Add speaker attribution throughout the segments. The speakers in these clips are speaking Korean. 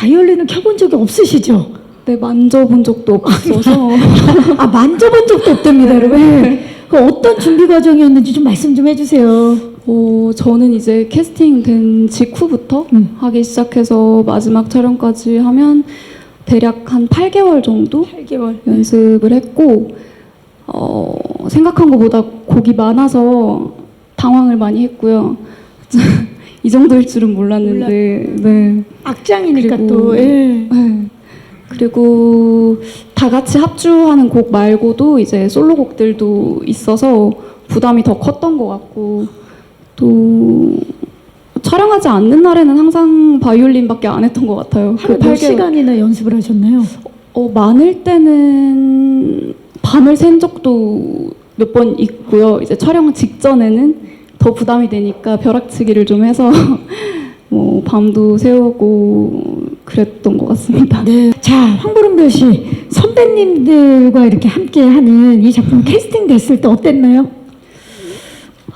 Speaker 1: 바이올린을 켜본 적이 없으시죠?
Speaker 2: 네, 만져본 적도 없어서
Speaker 1: 아 만져본 적도 없답니다, 여러분. 그 어떤 준비 과정이었는지 좀 말씀 좀 해주세요.
Speaker 2: 어, 저는 이제 캐스팅 된 직후부터
Speaker 1: 음.
Speaker 2: 하기 시작해서 마지막 촬영까지 하면 대략 한 8개월 정도
Speaker 1: 8개월.
Speaker 2: 연습을 했고 어, 생각한 것보다 곡이 많아서 당황을 많이 했고요. 이 정도일 줄은 몰랐는데 네.
Speaker 1: 악장이니까
Speaker 2: 그리고-
Speaker 1: 또. 예.
Speaker 2: 네. 그리고 다 같이 합주하는 곡 말고도 이제 솔로곡들도 있어서 부담이 더 컸던 것 같고 또 촬영하지 않는 날에는 항상 바이올린밖에 안 했던 것 같아요.
Speaker 1: 하루 몇
Speaker 2: 8개월.
Speaker 1: 시간이나 연습을 하셨나요?
Speaker 2: 어, 많을 때는 밤을 샌 적도 몇 번 있고요. 이제 촬영 직전에는 더 부담이 되니까 벼락치기를 좀 해서 뭐 밤도 새우고 그랬던 것 같습니다.
Speaker 1: 네. 자, 황보름별 씨 선배님들과 이렇게 함께 하는 이 작품 캐스팅 됐을 때 어땠나요?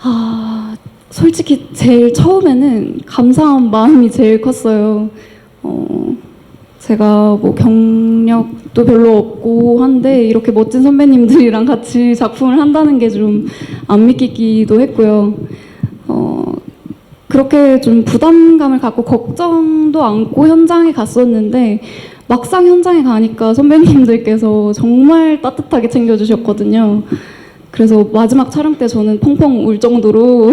Speaker 2: 아, 솔직히 제일 처음에는 감사한 마음이 제일 컸어요. 어, 제가 뭐 경력도 별로 없고 한데 이렇게 멋진 선배님들이랑 같이 작품을 한다는 게 좀 안 믿기기도 했고요. 어, 그렇게 좀 부담감을 갖고 걱정도 안고 현장에 갔었는데 막상 현장에 가니까 선배님들께서 정말 따뜻하게 챙겨주셨거든요. 그래서 마지막 촬영 때 저는 펑펑 울 정도로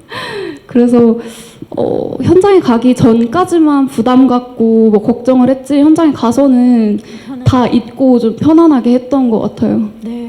Speaker 2: 그래서 어, 현장에 가기 전까지만 부담 갖고 뭐 걱정을 했지 현장에 가서는 다 잊고 좀 편안하게 했던 것 같아요.
Speaker 1: 네.